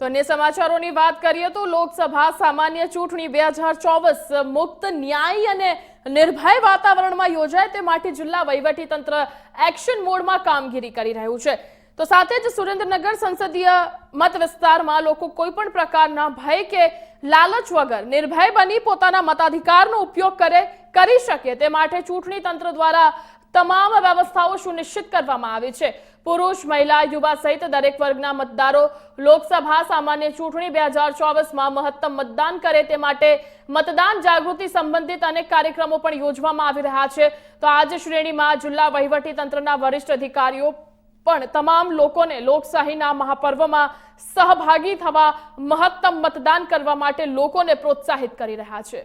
તો અન્ય સમાચારોની વાત કરીએ તો લોકસભા સામાન્ય ચૂંટણી બે હજાર ચોવીસ મુક્ત ન્યાયી અને નિર્ભય વાતાવરણમાં યોજાય તે માટે જિલ્લા વહીવટીતંત્ર એક્શન મોડમાં કામગીરી કરી રહ્યું છે. તો સાથે જ સુરેન્દ્રનગર સંસદીય મત વિસ્તારમાં લોકો કોઈ પણ પ્રકારના ભય કે લાલચ વગર નિર્ભય બની પોતાના મતાધિકારનો ઉપયોગ કરે, કરી શકે તે માટે ચૂંટણી તંત્ર દ્વારા તમામ વ્યવસ્થાઓ સુનિશ્ચિત કરવામાં આવી છે. પુરુષ, મહિલા, યુવા સહિત દરેક વર્ગના મતદારો લોકસભા સામાન્ય ચૂંટણી બે હજાર ચોવીસમાં મહત્તમ મતદાન કરે તે માટે મતદાન જાગૃતિ સંબંધિત અનેક કાર્યક્રમો પણ યોજવામાં આવી રહ્યા છે. તો આજ શ્રેણીમાં જિલ્લા વહીવટી તંત્રના વરિષ્ઠ અધિકારીઓ પણ તમામ લોકોને લોકશાહીના મહાપર્વમાં સહભાગી થવા મહત્તમ મતદાન કરવા માટે લોકોને પ્રોત્સાહિત કરી રહ્યા છે.